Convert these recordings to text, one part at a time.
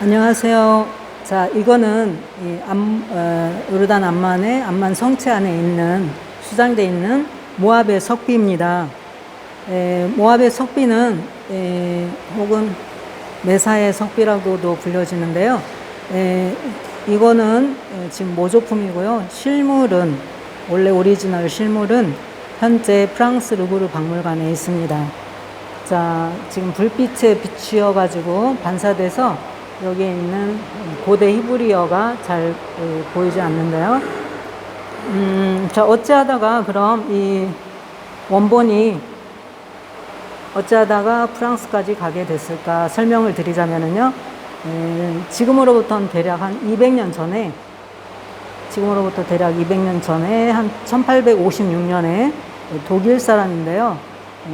안녕하세요. 자, 이거는 이 암, 어, 요르단 암만의 암만 성체 안에 있는 수장되어 있는 모압의 석비입니다. 에, 모압의 석비는 에, 혹은 메사의 석비라고도 불려지는데요. 에, 이거는 에, 지금 모조품이고요. 실물은 원래 오리지널 실물은 현재 프랑스 루브르 박물관에 있습니다. 자, 지금 불빛에 비추어 가지고 반사돼서 여기에 있는 고대 히브리어가 잘 에, 보이지 않는데요. 음, 자, 어찌하다가 그럼 이 원본이 어찌하다가 프랑스까지 가게 됐을까 설명을 드리자면은요. 에, 지금으로부터는 대략 한 200년 전에 지금으로부터 대략 200년 전에 한 1856년에 독일 사람인데요.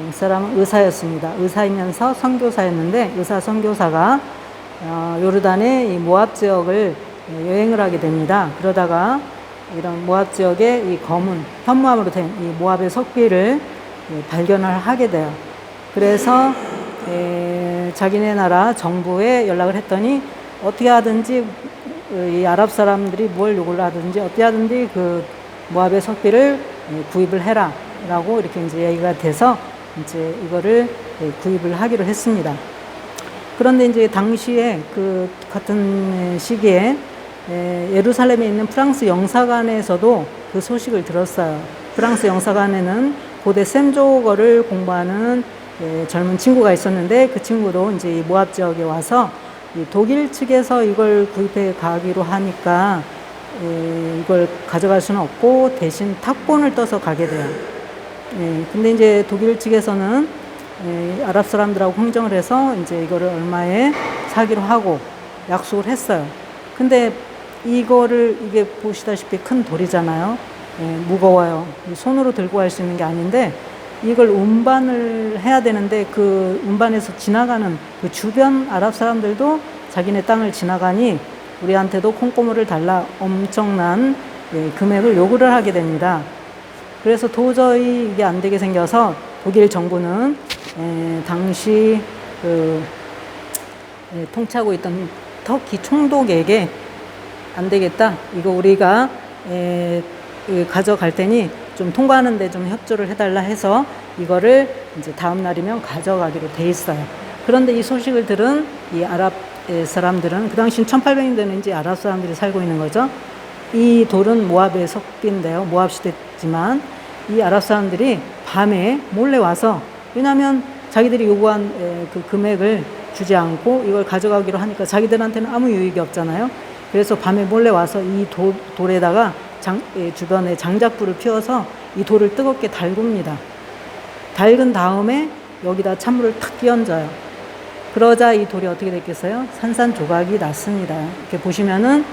이 사람은 의사였습니다. 의사이면서 선교사였는데 의사 선교사가 어, 요르단의 이 모압 지역을 여행을 하게 됩니다. 그러다가 이런 모압 지역의 이 검은 현무암으로 된 이 모압의 석비를 예, 발견을 하게 돼요. 그래서 에, 자기네 나라 정부에 연락을 했더니 어떻게 하든지 이 아랍 사람들이 뭘 요구를 하든지 어떻게 하든지 그 모압의 석비를 예, 구입을 해라라고 이렇게 이제 얘기가 돼서 이제 이거를 예, 구입을 하기로 했습니다. 그런데 이제 당시에 그 같은 시기에 에, 예루살렘에 있는 프랑스 영사관에서도 그 소식을 들었어요. 프랑스 영사관에는 고대 셈조어를 공부하는 에, 젊은 친구가 있었는데 그 친구도 이제 이 모압 지역에 와서 이 독일 측에서 이걸 구입해 가기로 하니까 에, 이걸 가져갈 수는 없고 대신 탁본을 떠서 가게 돼요. 예, 근데 이제 독일 측에서는 예, 아랍 사람들하고 흥정을 해서 이제 이거를 얼마에 사기로 하고 약속을 했어요. 근데 이거를 이게 보시다시피 큰 돌이잖아요. 예, 무거워요. 이 손으로 들고 갈 수 있는 게 아닌데 이걸 운반을 해야 되는데 그 운반에서 지나가는 그 주변 아랍 사람들도 자기네 땅을 지나가니 우리한테도 콩고물을 달라 엄청난 예, 금액을 요구를 하게 됩니다. 그래서 도저히 이게 안 되게 생겨서 독일 정부는 에, 당시 그 에, 통치하고 있던 터키 총독에게 안 되겠다. 이거 우리가 에, 그 가져갈 테니 좀 통과하는데 좀 협조를 해달라 해서 이거를 이제 다음 날이면 가져가기로 돼 있어요. 그런데 이 소식을 들은 이 아랍 에, 사람들은 그 당시 1800년대는 이제 아랍 사람들이 살고 있는 거죠. 이 돌은 모압의 석비인데요. 모압 시대지만 이 아랍 사람들이 밤에 몰래 와서 왜냐하면 자기들이 요구한 에, 그 금액을 주지 않고 이걸 가져가기로 하니까 자기들한테는 아무 유익이 없잖아요. 그래서 밤에 몰래 와서 이 돌, 돌에다가 장, 에, 주변에 장작불을 피워서 이 돌을 뜨겁게 달굽니다. 달근 다음에 여기다 찬물을 탁 끼얹어요. 그러자 이 돌이 어떻게 됐겠어요? 산산조각이 났습니다. 이렇게 보시면은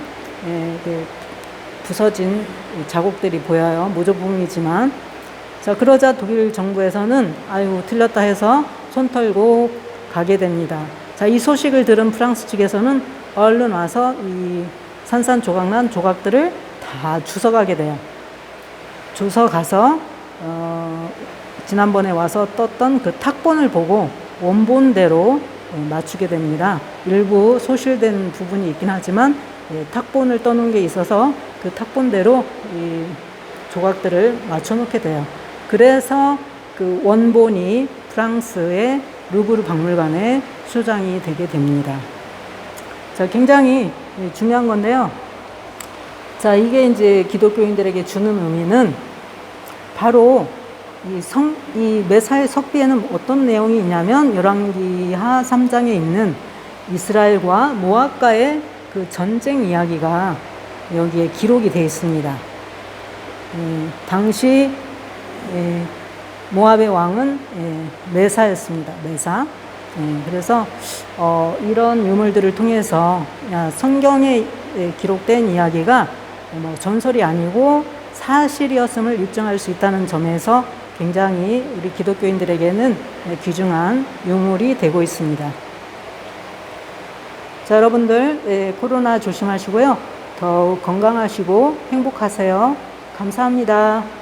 부서진 자국들이 보여요. 모조품이지만. 자, 그러자 독일 정부에서는 아유, 틀렸다 해서 손 털고 가게 됩니다. 자, 이 소식을 들은 프랑스 측에서는 얼른 와서 이 산산조각난 조각들을 다 주워가게 돼요. 주워가서, 어, 지난번에 와서 떴던 그 탁본을 보고 원본대로 예, 맞추게 됩니다. 일부 소실된 부분이 있긴 하지만 예, 탁본을 떠놓은 게 있어서 그 탁본대로 이 조각들을 맞춰놓게 돼요. 그래서 그 원본이 프랑스의 루브르 박물관에 수장이 되게 됩니다. 자, 굉장히 중요한 건데요. 자, 이게 이제 기독교인들에게 주는 의미는 바로 이 성, 이 메사의 석비에는 어떤 내용이 있냐면 열왕기하 3장에 있는 이스라엘과 모압과의 그 전쟁 이야기가 여기에 기록이 되어 있습니다. 예, 당시 예, 모압의 왕은 예, 메사였습니다. 메사. 예, 그래서 어, 이런 유물들을 통해서 야, 성경에 예, 기록된 이야기가 뭐 전설이 아니고 사실이었음을 입증할 수 있다는 점에서 굉장히 우리 기독교인들에게는 예, 귀중한 유물이 되고 있습니다. 자, 여러분들 예, 코로나 조심하시고요. 더욱 건강하시고 행복하세요. 감사합니다.